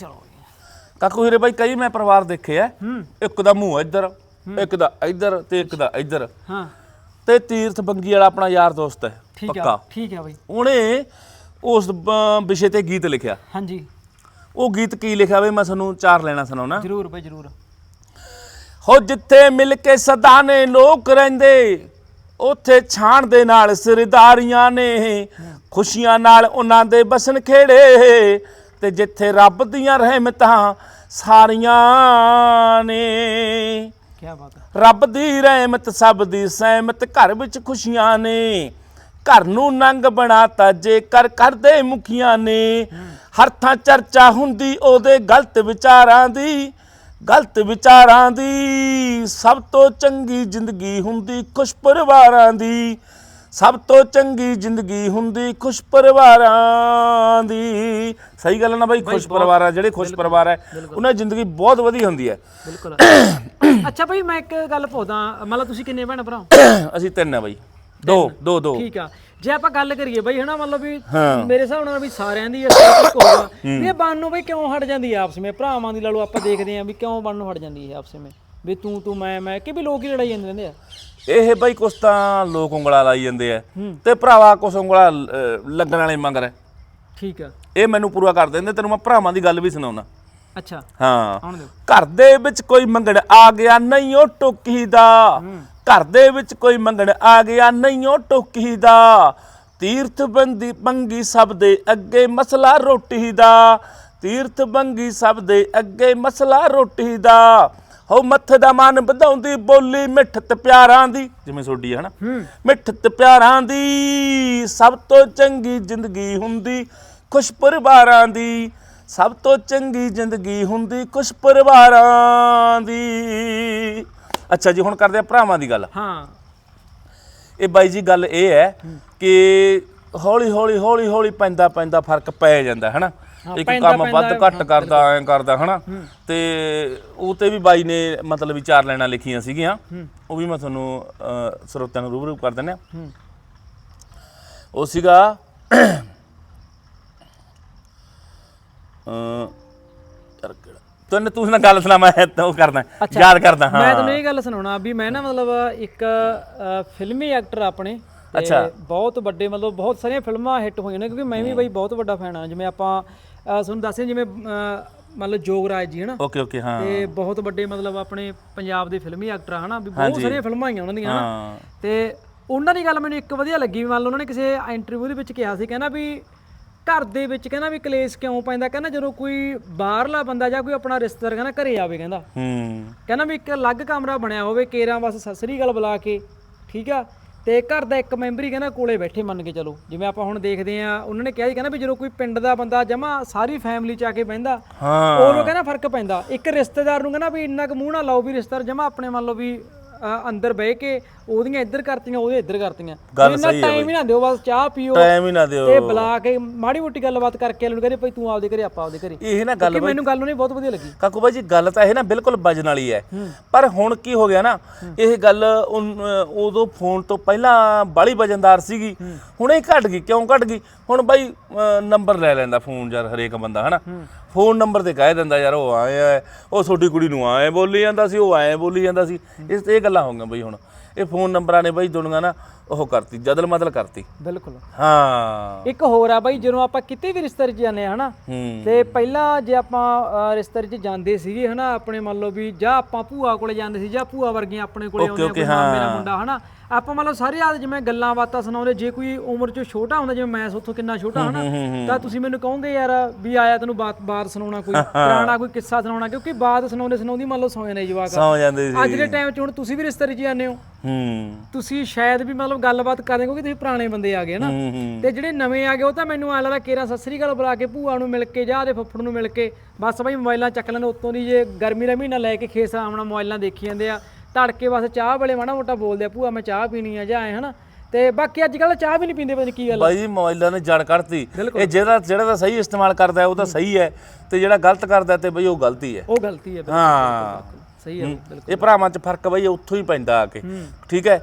ਚਲੋ ਜੀ। ਕਾਕੂ ਹੀਰੇ ਬਾਈ ਕਈ ਮੈਂ ਪਰਿਵਾਰ ਦੇਖੇ ਹੂੰ। ਇੱਕ ਦਾ ਮੂੰਹ ਇੱਧਰ ਇੱਕ ਦਾ ਇੱਧਰ ਤੇ ਇੱਕ ਦਾ ਇੱਧਰ। ਹਾਂ। ਤੇ ਤੀਰਥ ਬੰਗੀ ਵਾਲਾ ਆਪਣਾ ਯਾਰ ਦੋਸਤ ਹੈ ਠੀਕ ਆ ਪੱਕਾ। ਠੀਕ ਆ ਬਾਈ। ਉਹਨੇ ਉਸ ਬ- ਵਿਸ਼ੇ ਤੇ ਗੀਤ ਲਿਖਿਆ। ਹਾਂਜੀ। ਉਹ ਗੀਤ ਕੀ ਲਿਖਿਆ ਵੇ ਮੈਂ ਤੁਹਾਨੂੰ ਚਾਰ ਲੈਣਾ ਸੁਣਾਉਣਾ। ਜਰੂਰ ਬਾਈ ਜਰੂਰ। ਹੋ ਜਿੱਥੇ ਮਿਲ ਕੇ ਸਦਾ ਨੇ ਲੋਕ ਰਹਿੰਦੇ ਉੱਥੇ ਛਾਣ ਦੇ ਨਾਲ ਸਰਦਾਰੀਆਂ ਨੇ। ਖੁਸ਼ੀਆਂ ਨਾਲ ਉਹਨਾਂ ਦੇ ਬਸਣ ਖੇੜੇ। ਤੇ ਜਿੱਥੇ ਰੱਬ ਦੀਆਂ ਰਹਿਮਤਾਂ ਸਾਰੀਆਂ ਨੇ। ਕੀ ਬਾਤ ਹੈ। ਰੱਬ ਦੀ ਰਹਿਮਤ ਸਭ ਦੀ ਸਹਿਮਤ ਘਰ ਵਿੱਚ ਖੁਸ਼ੀਆਂ ਨੇ। ਘਰ ਨੂੰ ਨੰਗ ਬਣਾਤਾ ਜੇਕਰ ਕਰਦੇ ਮੁਖੀਆਂ ਨੇ। ਹਰ ਥਾਂ ਚਰਚਾ ਹੁੰਦੀ ਉਹਦੇ ਗਲਤ ਵਿਚਾਰਾਂ ਦੀ ਗਲਤ ਵਿਚਾਰਾਂ ਦੀ। ਸਭ ਤੋਂ ਚੰਗੀ ਜ਼ਿੰਦਗੀ ਹੁੰਦੀ ਖੁਸ਼ ਪਰਿਵਾਰਾਂ ਦੀ। ਸਭ ਤੋਂ ਚੰਗੀ ਜ਼ਿੰਦਗੀ ਹੁੰਦੀ ਖੁਸ਼ ਪਰਿਵਾਰਾਂ ਦੀ। ਸਹੀ ਗੱਲ ਹੈ ਨਾ ਬਾਈ? ਖੁਸ਼ ਪਰਿਵਾਰ ਆ ਜਿਹੜੇ ਖੁਸ਼ ਪਰਿਵਾਰ ਹੈ ਉਹਨਾਂ ਦੀ ਜ਼ਿੰਦਗੀ ਬਹੁਤ ਵਧੀਆ ਹੁੰਦੀ ਹੈ। ਬਿਲਕੁਲ। ਅੱਛਾ ਬਾਈ ਮੈਂ ਇੱਕ ਗੱਲ ਪੁੱਛਦਾ ਮਤਲਬ ਤੁਸੀਂ ਕਿੰਨੇ ਭੈਣ ਭਰਾ ਅਸੀਂ ਤਿੰਨ ਆ ਬਾਈ। ਦੋ ਦੋ ਦੋ। ਠੀਕ ਆ। ਜੇ ਆਪਾਂ ਗੱਲ ਕਰੀਏ ਬਈ ਹਨਾ ਮਤਲਬ ਵੀ। ਮੇਰੇ ਹਿਸਾਬ ਨਾਲ ਵੀ ਸਾਰਿਆਂ ਦੀ ਇਸ ਇੱਕ ਹੋਗਾ ਇਹ ਬਣ ਨੂੰ ਬਈ ਕਿਉਂ ਹਟ ਜਾਂਦੀ ਆਪਸ ਵਿੱਚ? ਭਰਾਵਾਂ ਦੀ ਲਾ ਲਓ ਆਪਾਂ ਦੇਖਦੇ ਆਂ ਵੀ ਕਿਉਂ ਬਣ ਨੂੰ ਹਟ ਜਾਂਦੀ ਹੈ ਆਪਸ ਵਿੱਚ। ਵੀ ਤੂੰ ਤੂੰ ਮੈਂ ਮੈਂ ਕਿ ਵੀ ਲੋਕ ਹੀ ਲੜਾਈ ਜਾਂਦੇ ਰਹਿੰਦੇ ਆ। ਇਹ ਬਾਈ ਕੁਛ ਤਾਂ ਲੋਕ ਉਂਗਲਾ ਲਾਈ ਜਾਂਦੇ ਆ। ਤੇ ਭਰਾਵਾ ਕੁਛ ਉਂਗਲਾ ਅਹ, ਲੱਗਣ ਵਾਲੇ ਮੰਗਰ ਹੈ ਠੀਕ ਆ। ਇਹ ਮੈਨੂੰ ਪੂਰਾ ਕਰ ਦਿੰਦੇ ਤੈਨੂੰ ਮੈਂ ਭਰਾਵਾਂ ਦੀ ਗੱਲ ਵੀ ਸੁਣਾਉਣਾ ਅੱਛਾ। ਹਾਂ। ਆਉਣ ਦਿਓ। ਘਰ ਦੇ ਵਿੱਚ ਕੋਈ ਮੰਗਣ ਆ ਗਿਆ ਨਹੀਂ ਉਹ ਟੋਕੀ ਦਾ ਘਰ ਦੇ ਵਿੱਚ ਕੋਈ ਮੰਗਣ ਆ ਗਿਆ ਨਹੀਂ ਉਹ ਟੋਕੀ ਦਾ ਤੀਰਥ ਬੰਦੀ ਬੰਗੀ ਸਭ ਦੇ ਅੱਗੇ ਮਸਲਾ ਰੋਟੀ ਦਾ ਤੀਰਥ ਬੰਗੀ ਸਭ ਦੇ ਅੱਗੇ ਮਸਲਾ ਰੋਟੀ ਦਾ ਹੋ ਮੱਥੇ ਦਾ ਮਨ ਵਧਾਉਂਦੀ ਬੋਲੀ ਮਿੱਠਤ ਪਿਆਰਾਂ ਦੀ। ਜਿਵੇਂ ਸੋਡੀ ਹੈ ਹਨਾ ਮਿੱਠਤ ਪਿਆਰਾਂ ਦੀ ਸਭ ਤੋਂ ਚੰਗੀ ਜ਼ਿੰਦਗੀ ਹੁੰਦੀ ਖੁਸ਼ ਪਰਿਵਾਰਾਂ ਦੀ ਸਭ ਤੋਂ ਚੰਗੀ ਜ਼ਿੰਦਗੀ ਹੁੰਦੀ ਖੁਸ਼ ਪਰਿਵਾਰਾਂ ਦੀ। ਅੱਛਾ ਜੀ ਹੁਣ ਕਰਦੇ ਆ ਭਰਾਵਾਂ ਦੀ ਗੱਲ। ਹਾਂ। ਇਹ ਬਾਈ ਜੀ ਗੱਲ ਇਹ ਹੈ ਕਿ ਹੌਲੀ ਹੌਲੀ ਹੌਲੀ ਹੌਲੀ ਪੈਂਦਾ ਪੈਂਦਾ ਫ਼ਰਕ ਪੈ ਜਾਂਦਾ ਹੈ ਹਨਾ ਹਾਂ, ਇੱਕ ਪੈਂਦਾ- ਕੰਮ ਵੱਧ ਪੈਂਦਾ, ਘੱਟ ਕਰਦਾ ਐ ਕਰਦਾ ਹਨਾ? ਤੇ ਉਹ ਤੇ ਵੀ ਬਾਈ ਨੇ ਮਤਲਬ ਵੀ ਚਾਰ ਲੈਣਾ ਲਿਖੀਆਂ ਸੀਗੀਆਂ। ਉਹ ਵੀ ਮੈਂ ਤੁਹਾਨੂੰ ਅਹ, ਸਰੋਤਿਆਂ ਨੂੰ ਰੂਬਰੂ ਕਰ ਦਿੰਦਾ ਹੂੰ। ਉਹ ਸੀਗਾ ਅ ਯਾਰ ਕਿਹੜਾ? ਤੈਨੂੰ ਤੂੰ ਨਾ ਗੱਲ ਸੁਣਾ ਮੈਂ ਤਾਂ ਉਹ ਕਰਦਾ। ਯਾਦ ਕਰਦਾ ਮੈਂ ਹਾਂ ਤੁਹਾਨੂੰ ਇਹ ਗੱਲ ਸੁਣਾਉਣਾ ਵੀ ਮੈਂ ਨਾ ਮਤਲਬ ਇੱਕ ਅ, ਫਿਲਮੀ ਐਕਟਰ ਆਪਣੇ ਤੇ ਅੱਛਾ। ਬਹੁਤ ਵੱਡੇ ਮਤਲਬ ਬਹੁਤ ਸਾਰੀਆਂ ਫਿਲਮਾਂ ਹਿੱਟ ਹੋਈਆਂ ਨੇ ਕਿਉਂਕਿ ਮੈਂ ਵੀ ਬਈ ਬਹੁਤ ਵੱਡਾ ਫੈਨ ਆ। ਜਿਵੇਂ ਆਪਾਂ ਤੁਹਾਨੂੰ ਦੱਸਿਆ ਜਿਵੇਂ ਮਤਲਬ ਜੋਗਰਾਜ ਜੀ ਹਨਾ? ਓਕੇ ਓਕੇ ਹਾਂ। ਤੇ ਬਹੁਤ ਵੱਡੇ ਮਤਲਬ ਆਪਣੇ ਪੰਜਾਬ ਦੇ ਫਿਲਮੀ ਐਕਟਰ ਹਨਾ? ਵੀ ਬਹੁਤ ਸਾਰੀਆਂ ਫਿਲਮਾਂ ਆਈਆਂ ਉਹਨਾਂ ਦੀਆਂ ਹਨਾ? ਤੇ ਉਹਨਾਂ ਦੀ ਗੱਲ ਮੈਨੂੰ ਇੱਕ ਵਧੀਆ ਲੱਗੀ ਮੰਨ ਲਓ ਉਹਨਾਂ ਨੇ ਕਿਸੇ ਇੰਟਰਵਿਊ ਦੇ ਵਿੱਚ ਕਿਹਾ ਸੀ ਕਹਿੰਦਾ ਵੀ ਘਰ ਦੇ ਵਿੱਚ ਕਹਿੰਦਾ ਵੀ ਕਲੇਸ਼ ਕਿਉਂ ਪੈਂਦਾ? ਕਹਿੰਦਾ ਜਦੋਂ ਕੋਈ ਬਾਹਰਲਾ ਬੰਦਾ ਜਾਂ ਕੋਈ ਆਪਣਾ ਰਿਸ਼ਤੇਦਾਰ ਕਹਿੰਦਾ ਘਰੇ ਆਵੇ ਕਹਿੰਦਾ। ਹੂੰ। ਕਹਿੰਦਾ ਵੀ ਇੱਕ ਅਲੱਗ ਕਮਰਾ ਬਣਿਆ ਹੋਵੇ ਕੇਰਾਂ ਬਸ ਸਸਰੀ ਗੱਲ ਬੁਲਾ ਕੇ ਠੀਕ ਆ? ਤੇ ਘਰ ਦਾ ਇੱਕ ਮੈਂਬਰ ਹੀ ਕਹਿੰਦਾ ਕੋਲੇ ਬੈਠੇ ਮੰਨ ਕੇ ਚਲੋ। ਜਿਵੇਂ ਆਪਾਂ ਹੁਣ ਦੇਖਦੇ ਆ ਉਹਨਾਂ ਨੇ ਕਿਹਾ ਜੀ ਕਹਿੰਦਾ ਵੀ ਜਦੋਂ ਕੋਈ ਪਿੰਡ ਦਾ ਬੰਦਾ ਜਮਾ ਸਾਰੀ ਫੈਮਿਲੀ ਚ ਆ ਕੇ ਬਹਿੰਦਾ ਹਾਂ। ਉਦੋਂ ਕਹਿੰਦਾ ਫ਼ਰਕ ਪੈਂਦਾ। ਇੱਕ ਰਿਸ਼ਤੇਦਾਰ ਨੂੰ ਕਹਿੰਦਾ ਵੀ ਇੰਨਾ ਕੁ ਮੂੰਹ ਨਾ ਲਾਓ ਵੀ ਰਿਸ਼ਤੇਦਾਰ ਜਮਾ ਆਪਣੇ ਮੰਨ ਲਓ ਵੀ ਅ, ਅੰਦਰ ਬਹਿ ਕੇ ਉਹਦੀਆਂ ਇੱਧਰ ਕਰਤੀਆਂ ਉਹਦੇ ਇੱਧਰ ਕਰਤੀਆਂ। ਗੱਲ ਇੰਨਾ ਸਹੀ ਹੈ ਟਾਈਮ ਹੀ ਨਾ ਦਿਓ ਬਸ ਚਾਹ ਪੀਓ ਟਾਈਮ ਹੀ ਨਾ ਦਿਓ। ਤੇ ਬੁਲਾ ਕੇ ਮਾੜੀ ਮੋਟੀ ਗੱਲਬਾਤ ਕਰਕੇ ਇਹਨੂੰ ਕਹਿੰਦੇ ਭਾਈ ਤੂੰ ਆਪਦੇ ਘਰੇ ਆਪਾਂ ਆਪਦੇ ਘਰੇ। ਇਹ ਨਾ ਗੱਲ ਕਿ ਮੈਨੂੰ ਗੱਲ ਉਹਨੇ ਬਹੁਤ ਵਧੀਆ ਲੱਗੀ। ਕਾਕੂ ਬਾਈ ਜੀ ਗੱਲ ਤਾਂ ਇਹ ਨਾ ਬਿਲਕੁਲ ਵੱਜਣ ਵਾਲੀ ਹੈ। ਪਰ ਹੁਣ ਕੀ ਹੋ ਗਿਆ ਨਾ ਇਹ ਗੱਲ ਉਨ- ਅਹ ਉਦੋਂ ਫੋਨ ਤੋਂ ਪਹਿਲਾਂ ਬਾਲੀ ਵਜਨਦਾਰ ਸੀਗੀ। ਹੁਣ ਇਹ ਘਟ ਗਈ ਕਿਉਂ ਘਟ ਗਈ? ਹੁਣ ਬਾਈ ਅਹ ਨੰਬਰ ਲੈ ਲੈਂਦਾ ਫੋਨ ਯਾਰ ਹਰੇਕ ਬੰਦਾ ਹਨਾ? ਫੋਨ ਨੰਬਰ ਤੇ ਕਹਿ ਦਿੰਦਾ ਯਾਰ ਉਹ ਆਏ ਆ ਉਹ ਛੋਟੀ ਕੁੜੀ ਨੂੰ ਆਏ ਬੋਲੀ ਜਾਂਦਾ ਸੀ, ਉਹ ਆਏ ਬੋਲੀ ਜਾਂਦਾ ਸੀ। ਇਸ ਇਹ ਗੱਲਾਂ ਹੋ ਗਈਆਂ ਬਈ ਹੁਣ। ਇਹ ਫੋਨ ਨੰਬਰਾਂ ਨੇ ਬਾਈ ਦੁਨੀਆ ਨਾ ਉਹ ਕਰਤੀ ਜਦਲ ਮਦਲ ਕਰਤੀ। ਬਿਲਕੁਲ। ਹਾਂ। ਇੱਕ ਹੋਰ ਆ ਬਾਈ ਜਦੋਂ ਆਪਾਂ ਕਿਤੇ ਵੀ ਰਿਸ਼ਤੇਦਾਰ 'ਚ ਜਾਂਦੇ ਆ ਹਨਾ ਤੇ ਪਹਿਲਾਂ ਜੇ ਆਪਾਂ ਅ, ਰਿਸ਼ਤੇਦਾਰ 'ਚ ਜਾਂਦੇ ਸੀਗੇ ਹਨਾ ਆਪਣੇ ਮੰਨ ਲਓ ਵੀ ਜਾਂ ਆਪਾਂ ਭੂਆ ਕੋਲੇ ਜਾਂਦੇ ਸੀ ਜਾਂ ਭੂਆ ਵਰਗੀਆਂ ਆਪਣੇ ਕੋਲੇ ਆਉਂਦੇ ਮਾਮੇ ਦਾ ਮੁੰਡਾ ਹਨਾ ਆਪਾਂ ਮੰਨ ਲਓ ਸਾਰੇ ਆ ਜਿਵੇਂ ਗੱਲਾਂ ਬਾਤਾਂ ਸੁਣਾਉਂਦੇ ਜੇ ਕੋਈ ਉਮਰ 'ਚ ਛੋਟਾ ਹੁੰਦਾ ਜਿਵੇਂ ਮੈਂ ਸੋਥੋਂ ਕਿੰਨਾ ਛੋਟਾ ਹਨਾ ਤਾਂ ਤੁਸੀਂ ਮੈਨੂੰ ਕਹੋਗੇ ਯਾਰ ਵੀ ਆਇਆ ਤੈਨੂੰ ਬਾਤ ਬਾਤ ਸੁਣਾਉਣਾ ਕੋਈ ਪੁਰਾਣਾ ਕੋਈ ਕਿੱਸਾ ਸੁਣਾਉਣਾ ਕਿਉਂਕਿ ਬਾਤ ਸੁਣਾਉਂਦੇ ਸੁਣਾਉਂਦੀ ਮੰਨ ਲਓ ਸੌ ਜਾਂਦੇ ਜਵਾਕ ਸੌ ਜਾਂਦੇ ਸੀ ਅੱਜ ਦੇ ਟਾਈਮ 'ਚ ਹੁਣ ਤੁਸੀਂ ਵੀ ਰਿਸ਼ਤੇਦਾਰੀ 'ਚ ਜਾਂਦੇ ਹੋ। ਹੂੰ। ਤੁਸੀਂ ਸ਼ਾਇਦ ਵੀ ਮਤਲਬ ਗੱਲਬਾਤ ਕਰਦੇ ਕਿਉਂਕਿ ਤੁਸੀਂ ਪੁਰਾਣੇ ਬੰਦੇ ਆ ਗਏ ਨਾ। ਤੇ ਜਿਹੜੇ ਨਵੇਂ ਆ ਗਏ ਉਹ ਤਾਂ ਮੈਨੂੰ ਆ ਲੱਗਦਾ ਕੇਰਾ ਸਸਰੀ ਗੱਲ ਬੁਲਾ ਕੇ ਭੂਆ ਨੂੰ ਮਿਲ ਕੇ ਜਾਂ ਦੇ ਫੁੱਫੜ ਨੂੰ ਮਿਲ ਕੇ ਬਸ ਬਈ ਮੋਬਾਈਲਾਂ ਚੱਕ ਲੈਣ ਉੱਤੋਂ ਦੀ ਜੇ ਗਰਮੀ ਦਾ ਮਹੀਨਾ ਲੈ ਕੇ ਖੇਸ ਆਮਣਾ ਮੋਬਾਈਲਾਂ ਦੇਖੀ ਜਾਂਦੇ ਆ ਤੜਕੇ ਬਸ ਚਾਹ ਵੇਲੇ ਮਾੜਾ ਮੋਟਾ ਬੋਲਦੇ ਆ ਭੂਆ ਮੈਂ ਚਾਹ ਪੀਣੀ ਆ ਜਾਂ ਐ ਹਨਾ। ਤੇ ਬਾਕੀ ਅੱਜ ਕੱਲ ਚਾਹ ਵੀ ਨਹੀਂ ਪੀਂਦੇ ਪਤਾ ਨਹੀਂ ਕੀ ਗੱਲ। ਬਾਈ ਮੋਬਾਈਲਾਂ ਨੇ ਜੜ ਕੱਢਤੀ। ਇਹ ਜਿਹੜਾ ਜਿਹੜਾ ਤਾਂ ਸਹੀ ਇਸਤੇਮਾਲ ਕਰਦਾ ਉਹ ਤਾਂ ਸਹੀ ਹੈ ਤੇ ਜਿਹੜਾ ਗਲਤ ਕਰਦਾ ਤੇ ਬਈ ਉਹ ਗਲਤੀ ਹੈ। ਉਹ ਗਲਤੀ ਹੈ ਹਾਂ। ਸਹੀ ਹੈ ਬਿਲਕੁਲ। ਇਹ ਭਰਾਵਾਂ 'ਚ ਫ਼ਰਕ ਬਈ ਉੱਥੋਂ ਹੀ ਪੈਂਦਾ ਆ ਕੇ। ਠੀਕ ਹੈ?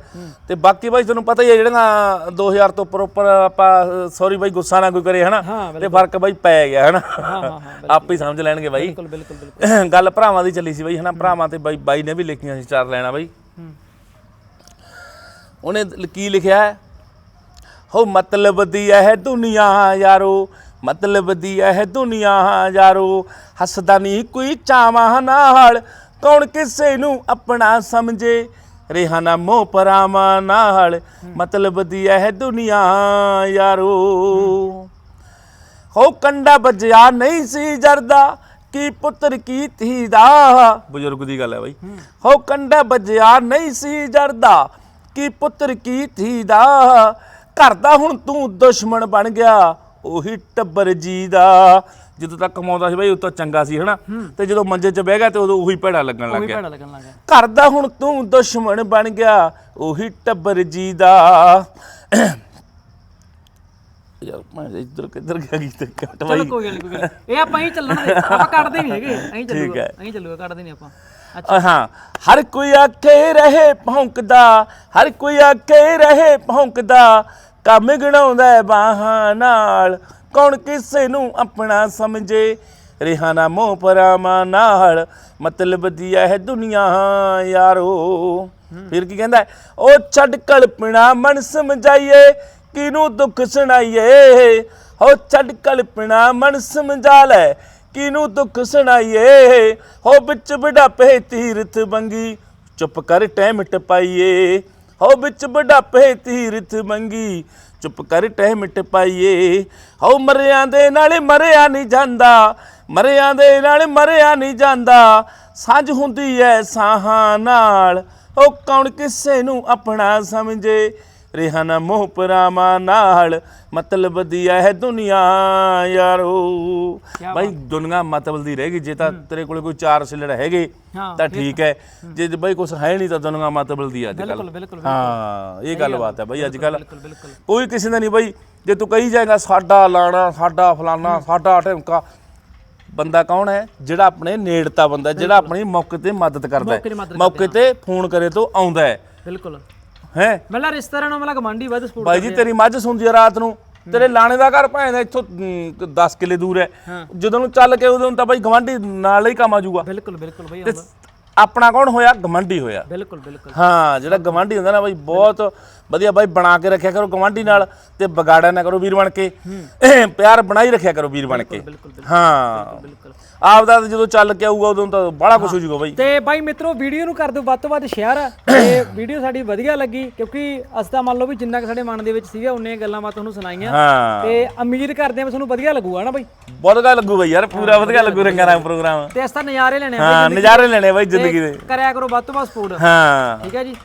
ਤੇ ਬਾਕੀ ਬਾਈ ਤੁਹਾਨੂੰ ਪਤਾ ਹੀ ਹੈ ਜਿਹੜੀਆਂ 2000 ਤੋਂ ਉੱਪਰ ਉੱਪਰ ਆਪਾਂ ਸੌਰੀ ਬਾਈ ਗੁੱਸਾ ਨਾ ਕੋਈ ਕਰੇ ਹਨਾ? ਤੇ ਫ਼ਰਕ ਬਾਈ ਪੈ ਗਿਆ ਹਨਾ? ਆਪੇ ਹੀ ਸਮਝ ਲੈਣਗੇ ਬਾਈ। ਬਿਲਕੁਲ ਬਿਲਕੁਲ ਬਿਲਕੁਲ। ਗੱਲ ਭਰਾਵਾਂ ਦੀ ਚੱਲੀ ਸੀ ਬਾਈ ਹਨਾ? ਭਰਾਵਾਂ ਤੇ ਬਾਈ ਬਾਈ ਨੇ ਵੀ ਲਿਖੀਆਂ ਸੀ ਚਾਰ ਲੈਣਾ ਬਾਈ। ਉਹਨੇ ਕੀ ਲਿਖਿਆ ਹੈ? ਹੋ ਮਤਲਬ ਦੀ ਇਹ ਦੁਨੀਆ ਯਾਰੋ। ਮਤਲਬ ਦੀ ਇਹ ਦੁਨੀਆ ਯਾਰੋ। ਹੱਸਦਾ ਨਹੀਂ ਕੋਈ ਚਾਵਾਂ ਨਾਲ। ਕੌਣ ਕਿਸੇ ਨੂੰ ਆਪਣਾ ਸਮਝੇ? ਰਿਹਾ ਨਾ ਮੋਹ ਪਰਾਵਾਂ ਨਾਲ ਮਤਲਬ ਦੀ ਇਹ ਦੁਨੀਆ ਯਾਰੋ। ਹੋ ਕੰਡਾ ਵੱਜਿਆ ਨਹੀਂ ਸੀ ਜਰਦਾ ਕੀ ਪੁੱਤਰ ਕੀ ਧੀ ਦਾ? ਬਜ਼ੁਰਗ ਦੀ ਗੱਲ ਹੈ ਬਾਈ। ਹੋ। ਕੰਡਾ ਵੱਜਿਆ ਨਹੀਂ ਸੀ ਜਰਦਾ ਕੀ ਪੁੱਤਰ ਕੀ ਧੀ ਦਾ? ਘਰ ਦਾ ਹੁਣ ਤੂੰ ਦੁਸ਼ਮਣ ਬਣ ਗਿਆ ਉਹੀ ਟੱਬਰ ਜੀ ਦਾ ਜਦੋਂ ਤੱਕ ਕਮਾਉਂਦਾ ਸੀ ਬਾਈ ਉਹ ਤਾਂ ਚੰਗਾ ਸੀ ਹਨਾ? ਤੇ ਜਦੋਂ ਮੰਜੇ 'ਚ ਬਹਿ ਗਿਆ ਤੇ ਉਦੋਂ ਉਹੀ ਭੈੜਾ ਲੱਗਣ ਲੱਗ ਗਿਆ। ਭੈੜਾ ਲੱਗਣ ਲੱਗਾ ਘਰ ਦਾ ਹੁਣ ਤੂੰ ਦੁਸ਼ਮਣ ਬਣ ਗਿਆ ਉਹੀ ਟੱਬਰ ਜੀ ਦਾ ਯਾਰ ਮੈਂ ਇੱਧਰ ਕਿੱਧਰ ਗਿਆ ਗੀਤ ਕੱਟ ਚਲੋ ਬਾਈ। ਕੋਈ ਗੱਲ ਨਹੀਂ ਕੋਈ ਗੱਲ ਨੀ। ਇਹ ਆਪਾਂ ਹੀ ਚੱਲਣ ਦੇ ਆਪਾਂ ਕੱਢਦੇ ਨਹੀਂ ਹੈਗੇ ਐਂ ਚੱਲੂਗਾ ਹੈ। ਐਂ ਚੱਲੂਗਾ ਕੱਢਦੇ ਨਹੀਂ ਆਪਾਂ। ਅ, ਹਾਂ ਹਰ ਕੋਈ ਆਖੇ ਰਹੇ ਭੌਂਕਦਾ ਹਰ ਕੋਈ ਆਖੇ ਰਹੇ ਭੌਂਕਦਾ ਕੰਮ ਗਣਾਉਂਦਾ ਬਾਹਾਂ ਨਾਲ। ਕੌਣ ਕਿਸੇ ਨੂੰ ਆਪਣਾ ਸਮਝੇ? ਰਿਹਾ ਮੋਹ ਪਰਾਵਾਂ ਨਾਲ ਮਤਲਬ ਦੀ ਇਹ ਦੁਨੀਆ, ਯਾਰੋ। ਫਿਰ ਕੀ ਕਹਿੰਦਾ? ਉਹ ਛੱਡ ਕਲਪਣਾ ਮਨ ਸਮਝਾਈਏ ਕਿਨੂੰ ਦੁੱਖ ਸੁਣਾਈਏ? ਹੋ ਛੱਡ ਕਲਪਨਾ ਮਨ ਸਮਝਾ ਲੈ ਕਿਨੂੰ ਦੁੱਖ ਸੁਣਾਈਏ? ਹੋ ਵਿੱਚ ਬੁਢਾਪੇ ਤੀਰਥ ਬੰਗੀ ਚੁੱਪ ਕਰ ਟੈਮ ਟਪਾਈਏ। ਹੋ ਵਿੱਚ ਬੁਢਾਪੇ ਤੀਰਥ ਮੰਗੀ ਚੁੱਪ ਕਰ ਟਹਿ ਮਿੱਟ ਪਾਈਏ। ਹੋ ਮਰਿਆਂ ਦੇ ਨਾਲ ਮਰਿਆ ਨਹੀਂ ਜਾਂਦਾ, ਮਰਿਆਂ ਦੇ ਨਾਲ ਮਰਿਆ ਨਹੀਂ ਜਾਂਦਾ। ਸਾਂਝ ਹੁੰਦੀ ਐ ਸਾਹਾਂ ਨਾਲ, ਉਹ ਕੌਣ ਕਿਸੇ ਨੂੰ ਆਪਣਾ ਸਮਝੇ? ਰਿਹਾ ਨਾ ਮੋਹ ਪਰਾਵਾਂ ਨਾਲ। ਮਤਲਬ ਦੀ ਇਹ ਦੁਨੀਆ ਯਾਰੋ। ਬਾਈ ਦੁਨੀਆ ਮਤਲਬ ਦੀ ਰਹੇਗੀ ਜੇ ਤਾਂ ਤੇਰੇ ਕੋਲੇ ਕੋਈ ਚਾਰ ਸਿਲੜ ਹੈਗੇ ਹਾਂ, ਤਾਂ ਠੀਕ ਹੈ। ਜੇ ਬਾਈ ਕੁਛ ਹੈ ਨਹੀਂ ਤਾਂ ਦੁਨੀਆ ਮਤਲਬ ਦੀ ਅੱਜ ਕੱਲ ਹਾਂ ਇਹ ਗੱਲ ਬਾਤ ਹੈ ਬਾਈ ਅੱਜ ਕੱਲ ਕੋਈ ਕਿਸੇ ਦਾ ਨਹੀਂ ਬਾਈ। ਜੇ ਤੂੰ ਕਹੀ ਜਾਏਗਾ ਸਾਡਾ ਲਾਣਾ ਸਾਡਾ ਫਲਾਨਾ ਸਾਡਾ ਢਿਮਕਾ। ਬੰਦਾ ਕੌਣ ਹੈ? ਜਿਹੜਾ ਆਪਣੇ ਨੇੜਤਾ ਬੰਦਾ ਜਿਹੜਾ ਆਪਣੀ ਮੌਕੇ ਤੇ ਮਦਦ ਕਰਦਾ ਹੈ। ਮੌਕੇ ਤੇ ਫੋਨ ਕਰੇ ਤੋਂ ਆਉਂਦਾ ਹੈ। ਬਿਲਕੁਲ। ਹੈ? ਮਤਲਬ ਰਿਸ਼ਤੇਦਾਰਾਂ ਨੂੰ ਮਤਲਬ ਗਵਾਂਢੀ ਵੱਧ ਸਪੋਰਟ ਬਾਈ ਜੀ ਤੇਰੀ ਮੱਝ ਸੁਣਦੀ ਆ ਰਾਤ ਨੂੰ। ਤੇਰੇ ਲਾਣੇ ਦਾ ਘਰ ਭਾਵੇਂ ਦਾ ਇੱਥੋਂ 10 ਕਿੱਲੇ ਦੂਰ ਹੈ। ਜਦੋਂ ਨੂੰ ਚੱਲ ਕੇ ਉਦੋਂ ਤਾਂ ਬਾਈ ਗਵਾਂਢੀ ਨਾਲ ਹੀ ਕੰਮ ਆ ਜਾਊਗਾ। ਬਿਲਕੁਲ ਬਿਲਕੁਲ ਬਈ ਤੇ ਆਪਣਾ ਕੌਣ ਹੋਇਆ? ਗਵਾਂਢੀ ਹੋਇਆ। ਬਿਲਕੁਲ ਬਿਲਕੁਲ। ਹਾਂ ਜਿਹੜਾ ਗਵਾਂਢੀ ਹੁੰਦਾ ਨਾ ਬਾਈ ਬਹੁਤ ਵਧੀਆ ਬਾਈ ਬਣਾ ਕੇ ਰੱਖਿਆ ਕਰੋ ਗਵਾਂਢੀ ਨਾਲ ਤੇ ਵਿਗਾੜਿਆ ਨਾ ਕਰੋ ਵੀਰ ਬਣ ਕੇ। ਪਿਆਰ ਬਣਾਈ ਰੱਖਿਆ ਕਰੋ ਵੀਰ ਬਣ ਕੇ। ਬਿਲਕੁਲ ਹਾਂ। ਬਿਲਕੁਲ ਆਪਦਾ ਤਾਂ ਜਦੋਂ ਚੱਲ ਕੇ ਆਊਗਾ ਉਦੋਂ ਤਾਂ ਬੜਾ ਕੁਝ ਹੋ ਜਾਊਗਾ ਬਾਈ। ਤੇ ਬਾਈ ਮਿੱਤਰੋ ਵੀਡੀਓ ਨੂੰ ਕਰ ਦਿਓ ਵੱਧ ਤੋਂ ਵੱਧ ਸ਼ੇਅਰ ਤੇ ਵੀਡੀਓ ਸਾਡੀ ਵਧੀਆ ਲੱਗੀ ਕਿਉਂਕਿ ਅਸੀਂ ਤਾਂ ਮੰਨ ਲਓ ਵੀ ਜਿੰਨਾ ਕੁ ਸਾਡੇ ਮਨ ਦੇ ਵਿੱਚ ਸੀਗਾ ਉਹਨੇ ਗੱਲਾਂ ਬਾਤਾਂ ਤੁਹਾਨੂੰ ਸੁਣਾਈਆਂ। ਹਾਂ। ਤੇ ਉਮੀਦ ਕਰਦੇ ਹਾਂ ਵੀ ਤੁਹਾਨੂੰ ਵਧੀਆ ਲੱਗੂਗਾ ਨਾ ਬਾਈ? ਬਹੁਤ ਵਧੀਆ ਲੱਗੂ ਬਾਈ ਯਾਰ ਪੂਰਾ ਵਧੀਆ ਲੱਗੂ ਰੰਗਾਂ ਦਾ ਪ੍ਰੋਗਰਾਮ। ਤੇ ਅਸੀਂ ਤਾਂ ਨਜ਼ਾਰੇ ਲੈਣੇ ਆ ਹਾਂ ਨਜ਼ਾਰੇ ਲੈਣੇ ਬਾਈ ਜ਼ਿੰਦਗੀ ਦੇ ਕਰਿਆ ਕਰੋ ਵੱਧ ਤੋਂ ਵੱਧ ਸਪੋਰਟ ਹਾਂ। ਠੀਕ ਹੈ ਜੀ।